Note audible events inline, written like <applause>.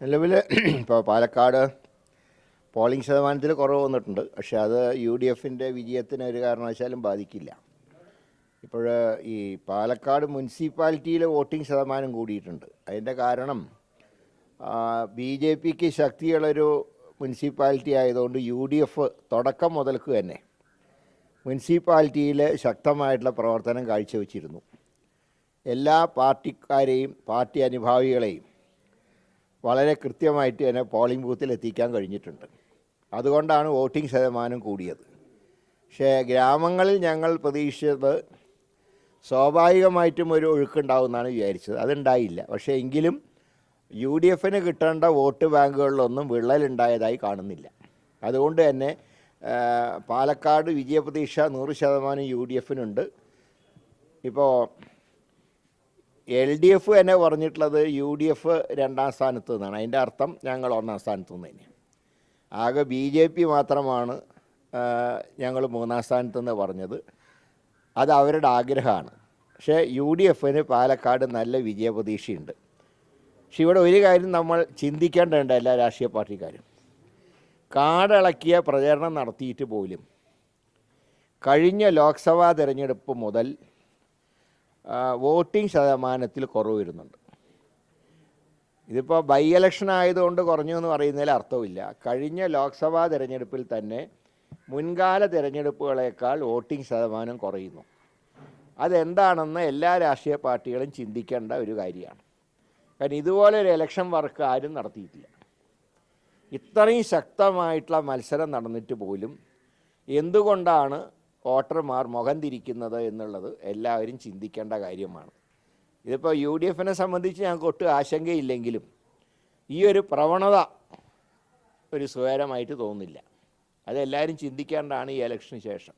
നിലവിൽ <clears throat> ഇപ്പോൾ പാലക്കാട് പോളിംഗ് ശതമാനത്തിൽ കുറവ് വന്നിട്ടുണ്ട്. പക്ഷേ അത് യു ഡി എഫിന്റെ വിജയത്തിന് ഒരു കാരണവശാലും ബാധിക്കില്ല. ഇപ്പോൾ ഈ പാലക്കാട് മുനിസിപ്പാലിറ്റിയിലെ വോട്ടിംഗ് ശതമാനം കൂടിയിട്ടുണ്ട്. അതിന്റെ കാരണം ബി ജെ പിക്ക് ശക്തിയുള്ളൊരു മുനിസിപ്പാലിറ്റി ആയതുകൊണ്ട് യു ഡി എഫ് തുടക്കം മുതൽക്ക് തന്നെ മുനിസിപ്പാലിറ്റിയിൽ ശക്തമായിട്ടുള്ള പ്രവർത്തനം കാഴ്ചവെച്ചിരുന്നു. എല്ലാ പാർട്ടിക്കാരെയും പാർട്ടി അനുഭാവികളെയും വളരെ കൃത്യമായിട്ട് തന്നെ പോളിംഗ് ബൂത്തിൽ എത്തിക്കാൻ കഴിഞ്ഞിട്ടുണ്ട്. അതുകൊണ്ടാണ് വോട്ടിംഗ് ശതമാനം കൂടിയത്. പക്ഷേ ഗ്രാമങ്ങളിൽ ഞങ്ങൾ പ്രതീക്ഷിച്ചത് സ്വാഭാവികമായിട്ടും ഒരു ഒഴുക്കുണ്ടാവുമെന്നാണ് വിചാരിച്ചത്. അതുണ്ടായില്ല. പക്ഷേ എങ്കിലും യു ഡി എഫിന് കിട്ടേണ്ട വോട്ട് ബാങ്കുകളിലൊന്നും വിള്ളലുണ്ടായതായി കാണുന്നില്ല. അതുകൊണ്ട് തന്നെ പാലക്കാട് വിജയപ്രതീക്ഷ നൂറ് ശതമാനം യു ഡി എഫിനുണ്ട് ഇപ്പോൾ എൽ ഡി എഫ് തന്നെ പറഞ്ഞിട്ടുള്ളത് യു ഡി എഫ് രണ്ടാം സ്ഥാനത്ത് നിന്നാണ്. അതിന്റെ അർത്ഥം ഞങ്ങൾ ഒന്നാം സ്ഥാനത്ത് നിന്ന് തന്നെയാണ്. ആകെ ബി ജെ പി മാത്രമാണ് ഞങ്ങൾ മൂന്നാം സ്ഥാനത്ത് നിന്ന് പറഞ്ഞത്. അത് അവരുടെ ആഗ്രഹമാണ്. പക്ഷേ യു ഡി എഫിന് പാലക്കാട് നല്ല വിജയപ്രതീക്ഷയുണ്ട്. പക്ഷെ ഇവിടെ ഒരു കാര്യം നമ്മൾ ചിന്തിക്കേണ്ടതുണ്ട് എല്ലാ രാഷ്ട്രീയ പാർട്ടിക്കാരും. കാടിളക്കിയ പ്രചരണം നടത്തിയിട്ട് പോലും കഴിഞ്ഞ ലോക്സഭാ തിരഞ്ഞെടുപ്പ് മുതൽ വോട്ടിംഗ് ശതമാനത്തിൽ കുറവ് വരുന്നുണ്ട് ഇതിപ്പോൾ ബൈ ഇലക്ഷൻ ആയതുകൊണ്ട് കുറഞ്ഞു എന്ന് പറയുന്നതിൽ അർത്ഥമില്ല കഴിഞ്ഞ ലോക്സഭാ തിരഞ്ഞെടുപ്പിൽ തന്നെ മുൻകാല തിരഞ്ഞെടുപ്പുകളേക്കാൾ വോട്ടിംഗ് ശതമാനം കുറയുന്നു. അതെന്താണെന്ന് എല്ലാ രാഷ്ട്രീയ പാർട്ടികളും ചിന്തിക്കേണ്ട ഒരു കാര്യമാണ്. കാരണം ഇതുപോലെ ഒരു ഇലക്ഷൻ വർക്ക് ആരും നടത്തിയിട്ടില്ല. ഇത്രയും ശക്തമായിട്ടുള്ള മത്സരം നടന്നിട്ട് പോലും എന്തുകൊണ്ടാണ് വോട്ടർമാർ മുഖം തിരിക്കുന്നത് എന്നുള്ളത് എല്ലാവരും ചിന്തിക്കേണ്ട കാര്യമാണ്. ഇതിപ്പോൾ യു ഡി എഫിനെ സംബന്ധിച്ച് ഞങ്ങൾക്ക് ഒട്ടും ആശങ്കയില്ലെങ്കിലും ഈ ഒരു പ്രവണത ഒരു സുഖകരമായിട്ട് തോന്നുന്നില്ല. അതെല്ലാവരും ചിന്തിക്കേണ്ടതാണ് ഈ ഇലക്ഷന് ശേഷം.